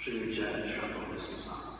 Przyjmijcie światło Chrystusa.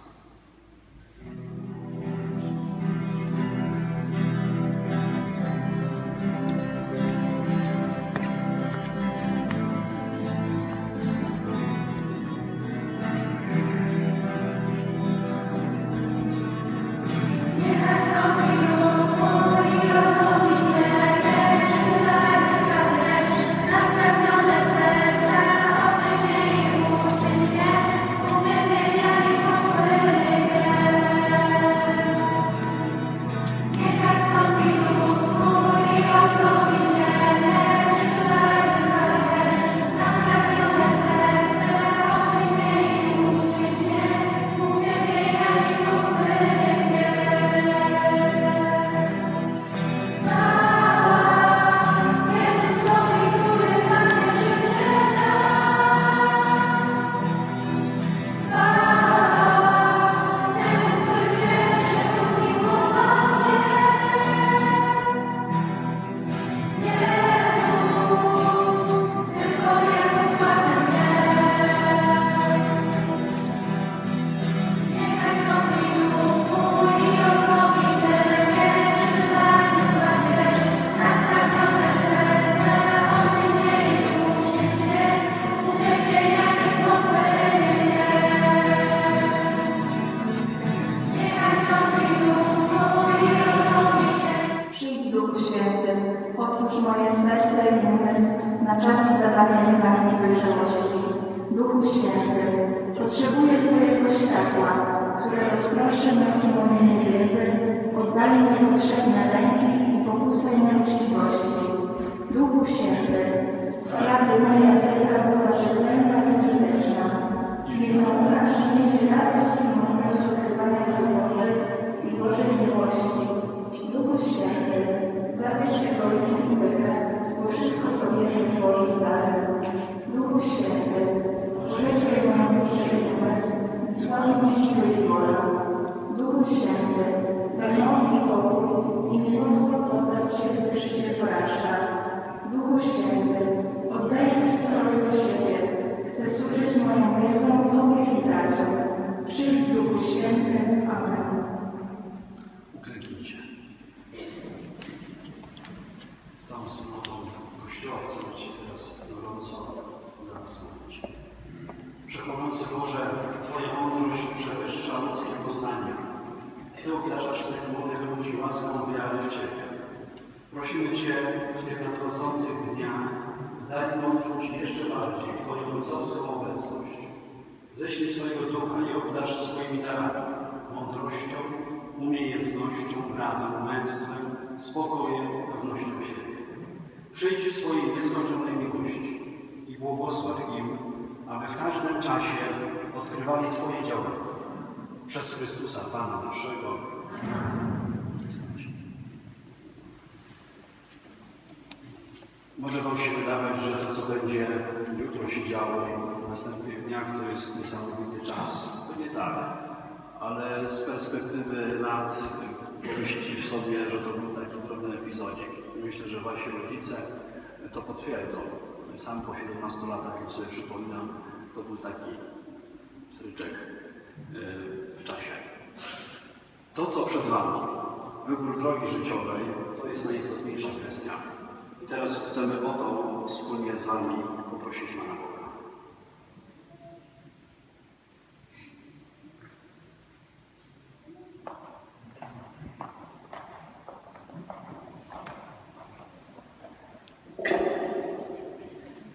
Na czas zdawania egzaminu dojrzałości. Duchu Święty, potrzebuję Twojego światła, które rozproszy mroki mojej niewiedzy, oddali niepotrzebne lęki i pokusę nieuczciwości. Duchu Święty, spraw, by moja wiedza Ty obdarzasz tych młodych ludzi łaską wiary w Ciebie. Prosimy Cię w tych nadchodzących dniach, daj im odczuć jeszcze bardziej Twoją ojcowską obecność. Ześlij swojego ducha i obdarz swoimi darami, mądrością, umiejętnością, prawem, męstwem, spokojem, pewnością siebie. Przyjdź w swojej nieskończonej miłości i błogosław im, aby w każdym czasie odkrywali Twoje działania. Przez Chrystusa Pana naszego. Może Wam się wydawać, że to, co będzie jutro się działo i w następnych dniach, to jest niesamowity czas. To nie tak. Ale z perspektywy lat pomyślcie sobie, że to był taki drobny epizodzik. Myślę, że Wasi rodzice to potwierdzą. Sam po 17 latach, jak sobie przypominam, to był taki stryczek. To, co przed Wami, wybór drogi życiowej, to jest najistotniejsza kwestia. I teraz chcemy o to wspólnie z Wami poprosić Pana Boga.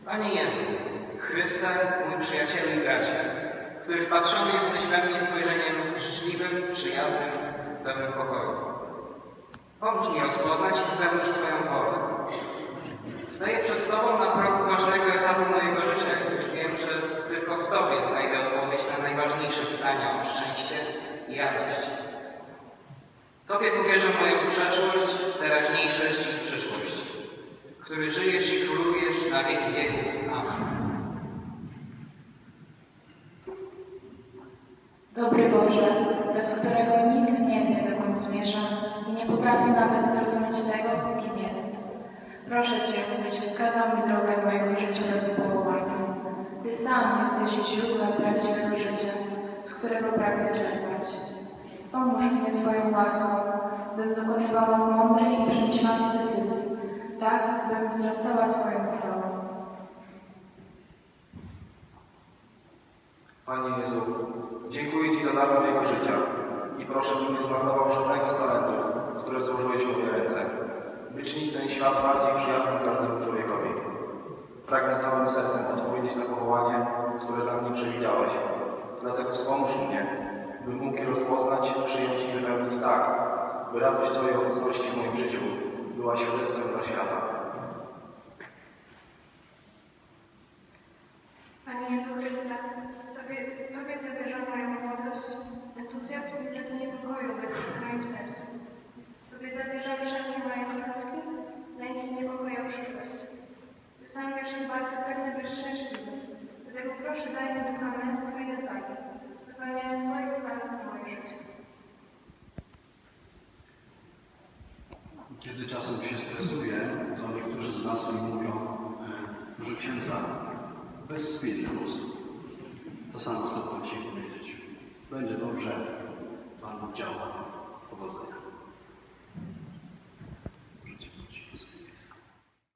Panie Jezu, Chryste, mój przyjacielu i bracie, który wpatrzony jesteś we mnie spojrzeniem życzliwym, przyjaznym, pełnym pokoju. Pomóż mi rozpoznać i wypełnić Twoją wolę. Staję przed Tobą na progu ważnego etapu mojego życia, gdyż wiem, że tylko w Tobie znajdę odpowiedź na najważniejsze pytania o szczęście i radość. Tobie powierzam moją przeszłość, teraźniejszość i przyszłość, który żyjesz i królujesz na wieki wieków. Amen. Boże, bez którego nikt nie wie, dokąd zmierza i nie potrafi nawet zrozumieć tego, kim jest. Proszę Cię, byś wskazał mi drogę mojego życiowego powołania. Ty sam jesteś źródłem prawdziwego życia którego pragnę czerpać. Wspomóż mnie swoją łaską, bym dokonywała mądrych i przemyślanych decyzji, tak bym wzrastała Twoją chwałą. Panie Jezu, dziękuję Ci za dar mojego życia i proszę, bym nie zmarnował żadnego z talentów, które złożyłeś w moje ręce, by czynić ten świat bardziej przyjaznym każdemu człowiekowi. Pragnę całym sercem odpowiedzieć na powołanie, które dla mnie przewidziałeś. Dlatego wspomóż mnie, bym mógł je rozpoznać, przyjąć i wypełnić tak, by radość Twojej obecności w moim życiu była świadectwem dla świata. Panie Jezu Chryste, Tobie, Tobie zawierzam moją młodość, entuzjazm i pragnienie pokoju obecny w moim sercu. Tobie zawierzam wszelkie moje troski, lęki niepokoje o przyszłości. Ty sam wiesz, jak bardzo pragnę być szczęśliwy. Dlatego proszę daj mi ducha męstwa i odwagi, Twoich planów w moje życie. Kiedy czasem się stresuje, to niektórzy z nas mi mówią, e, proszę księdza, bez spilny głosów. To samo chcę Wam dzisiaj powiedzieć. Będzie dobrze, Pan działa. Powodzenia.